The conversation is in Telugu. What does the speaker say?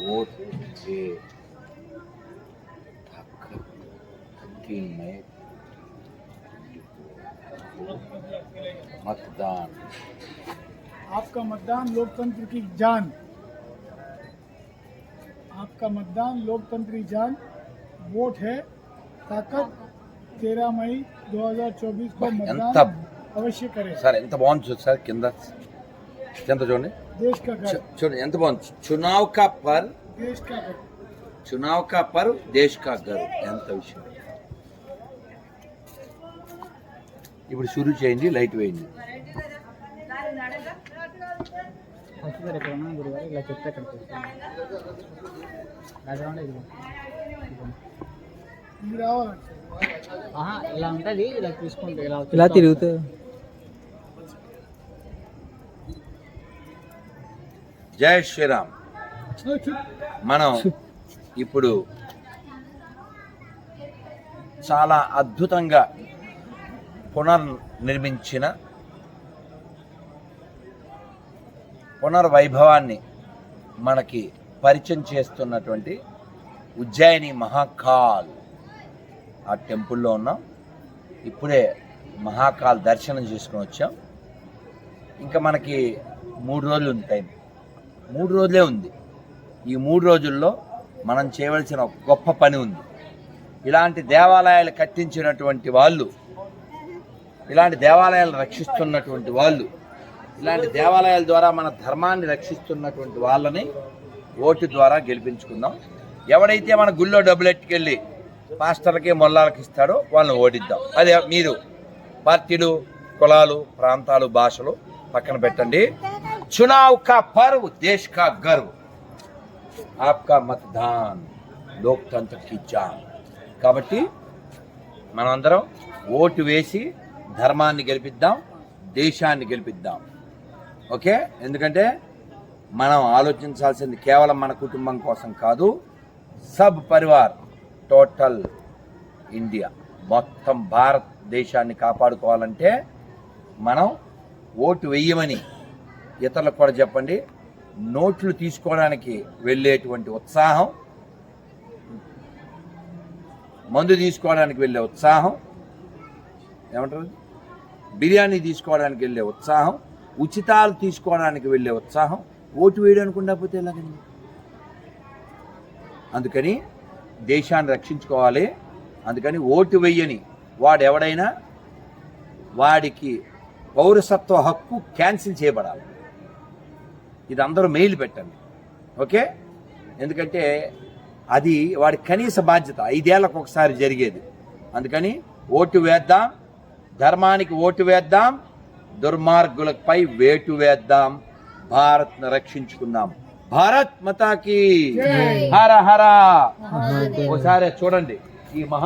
वोट के हक की में मतदान आपका मतदान लोकतंत्र की जान आपका मतदान लोकतंत्र की जान वोट है ताकत तेरह मई 2024 को ఎంత मतदान अवश्य करें సార్ ఎంత బాగుంది చూడు సార్ కింద ఎంత చూడండి? చూడండి ఎంత బాగుంది. చునావ్ కా పర్ చునావ్ కా పర్ దేశ్ కా గరు ఎంత విషయం. ఇప్పుడు షురూ చేయండి లైట్ వేయండి. ఇలా ఉంటుంది ఇలా తీసుకుంటే ఇలా తిరుగుతుంది జై శ్రీరామ్. మనం ఇప్పుడు చాలా అద్భుతంగా పునర్నిర్మించిన పునర్వైభవాన్ని మనకి పరిచయం చేస్తున్నటువంటి ఉజ్జయిని మహాకాల్. ఆ టెంపుల్లో ఉన్నాం. ఇప్పుడే మహాకాల్ దర్శనం చేసుకుని వచ్చాం. ఇంకా మనకి మూడు రోజులు ఉంది టైం మూడు రోజులే ఉంది. ఈ మూడు రోజుల్లో మనం చేయవలసిన ఒక గొప్ప పని ఉంది. ఇలాంటి దేవాలయాలు కట్టించినటువంటి వాళ్ళు ఇలాంటి దేవాలయాలు రక్షిస్తున్నటువంటి వాళ్ళు ఇలాంటి దేవాలయాల ద్వారా మన ధర్మాన్ని రక్షిస్తున్నటువంటి వాళ్ళని ఓటు ద్వారా గెలిపించుకుందాం. ఎవడైతే మన గుళ్ళో డబ్బులు ఎట్టుకెళ్ళి పాస్టర్లకి మొల్లాలకి ఇస్తాడో వాళ్ళని ఓడిద్దాం అదే మీరు పార్టీలు కులాలు ప్రాంతాలు భాషలు పక్కన పెట్టండి. चुनाव కా పర్వ్ దేశ్ కా గర్వ్ ఆప్కా మతదాన్ లోక్తంత్ర కి జాన్ కాబట్టి మనమందరం ఓటు వేసి ధర్మాన్ని గెలిపిద్దాం దేశాన్ని గెలిపిద్దాం. ఓకే? ఎందుకంటే మనం ఆలోచించాల్సింది కేవలం మన కుటుంబం కోసం కాదు సబ్ పరివార్ టోటల్ ఇండియా. మొత్తం భారతదేశాన్ని కాపాడుకోవాలంటే మనం ఓటు వెయ్యమని ఇతరులకు కూడా చెప్పండి. నోట్లు తీసుకోవడానికి వెళ్ళేటువంటి ఉత్సాహం మందు తీసుకోవడానికి వెళ్ళే ఉత్సాహం ఏమంటారు? బిర్యానీ తీసుకోవడానికి వెళ్ళే ఉత్సాహం ఉచితాలు తీసుకోవడానికి వెళ్ళే ఉత్సాహం ఓటు వేయడానికి ఉండకపోతే ఎలాగండి? అందుకని దేశాన్ని రక్షించుకోవాలి. అందుకని ఓటు వెయ్యని వాడు ఎవడైనా వాడికి పౌరసత్వ హక్కు క్యాన్సిల్ చేయబడాలి. ఇది అందరూ మెయిల్ పెట్టండి. ఓకే? ఎందుకంటే అది వాడి కనీస బాధ్యత. ఐదేళ్ళకు ఒకసారి జరిగేది. అందుకని ఓటు వేద్దాం ధర్మానికి ఓటు వేద్దాం దుర్మార్గులపై వేటు వేద్దాం భారత్ను రక్షించుకుందాం. భారత్ మతాకి హర హర. ఒకసారి చూడండి. ఈ మహా